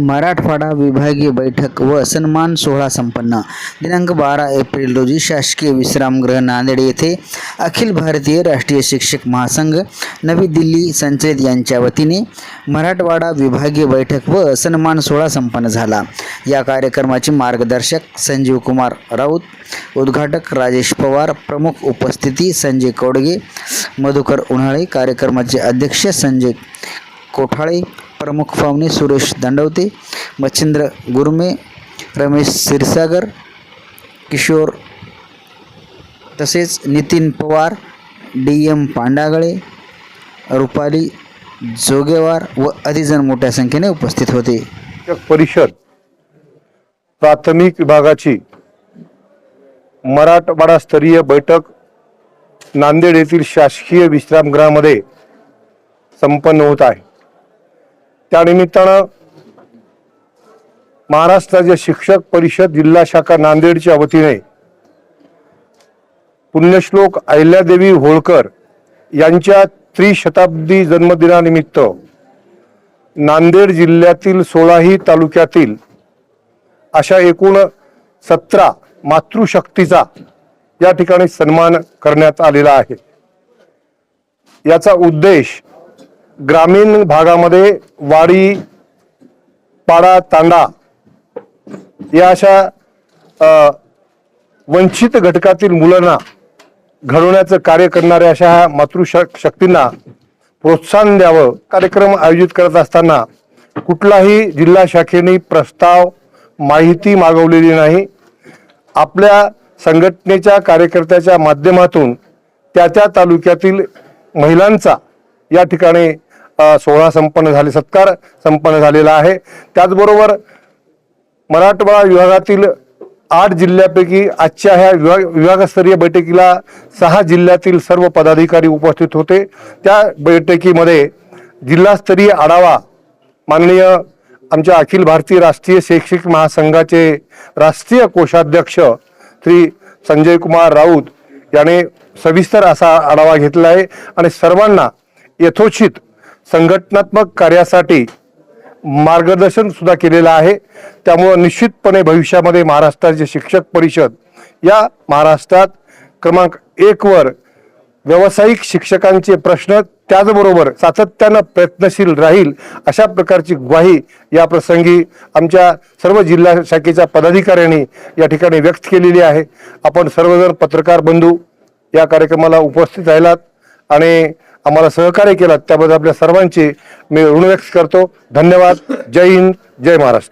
मराठवाडा विभागीय बैठक व सन्मान सोहळा संपन्न. दिनांक बारा एप्रिल रोजी शासकीय विश्रामगृह नांदेड येथे अखिल भारतीय राष्ट्रीय शिक्षक महासंघ नवी दिल्ली संचलित यांच्या वतीने मराठवाडा विभागीय बैठक व सन्मान सोहळा संपन्न झाला. या कार्यक्रमाचे मार्गदर्शक संजीव कुमार राऊत उद्घाटक राजेश पवार प्रमुख उपस्थिती संजय कोडगे मधुकर उन्हाळे कार्यक्रमाचे अध्यक्ष संजय कोठाळे प्रमुख पाहुणे सुरेश दंडवते मच्छिंद्र गुरमे रमेश क्षीरसागर किशोर तसेच नितीन पवार डी एम पांडागळे रुपाली जोगेवार व अधिजण मोठ्या संख्येने उपस्थित होते. परिषद प्राथमिक विभागाची मराठवाडा स्तरीय बैठक नांदेड येथील शासकीय विश्रामगृहामध्ये संपन्न होत आहे. त्यानिमित्तानं महाराष्ट्र शिक्षक परिषद जिल्हा शाखा नांदेडच्या वतीने पुण्यश्लोक अहिल्यादेवी होळकर यांच्या त्रिशताब्दी जन्मदिनानिमित्त नांदेड जिल्ह्यातील सोळाही तालुक्यातील अशा एकूण सतरा मातृशक्तीचा या ठिकाणी सन्मान करण्यात आलेला आहे. याचा उद्देश ग्रामीण भागामध्ये वाडी पाडा तांडा या अशा वंचित घटकातील मुलांना घडवण्याचं कार्य करणाऱ्या अशा ह्या मातृशक शक्तींना प्रोत्साहन द्यावं. कार्यक्रम आयोजित करत असताना कुठलाही जिल्हा शाखेने प्रस्ताव माहिती मागवलेली नाही. आपल्या संघटनेच्या कार्यकर्त्याच्या माध्यमातून त्या त्या तालुक्यातील महिलांचा या ठिकाणी सोहळा संपन्न झाले सत्कार संपन्न झालेला आहे. त्याचबरोबर मराठवाडा विभागातील आठ जिल्ह्यापैकी आजच्या ह्या विभाग विभागस्तरीय बैठकीला सहा जिल्ह्यातील सर्व पदाधिकारी उपस्थित होते. त्या बैठकीमध्ये जिल्हास्तरीय आढावा माननीय आमच्या अखिल भारतीय राष्ट्रीय शैक्षणिक महासंघाचे राष्ट्रीय कोषाध्यक्ष श्री संजय कुमार राऊत याने सविस्तर असा आढावा घेतला आहे. आणि सर्वांना यथोचित संघटनात्मक कार्यासाठी मार्गदर्शन सुद्धा केलेलं आहे. त्यामुळं निश्चितपणे भविष्यामध्ये महाराष्ट्राचे शिक्षक परिषद या महाराष्ट्रात क्रमांक एकवर व्यावसायिक शिक्षकांचे प्रश्न त्याचबरोबर सातत्यानं प्रयत्नशील राहील अशा प्रकारची ग्वाही या प्रसंगी आमच्या सर्व जिल्हा शाखेच्या पदाधिकाऱ्यांनी या ठिकाणी व्यक्त केलेली आहे. आपण सर्वजण पत्रकार बंधू या कार्यक्रमाला उपस्थित राहिलात आणि आम्हाला सहकार्य केलात त्याबद्दल आपल्या सर्वांचे मी ऋण व्यक्त करतो. धन्यवाद. जय हिंद. जय महाराष्ट्र.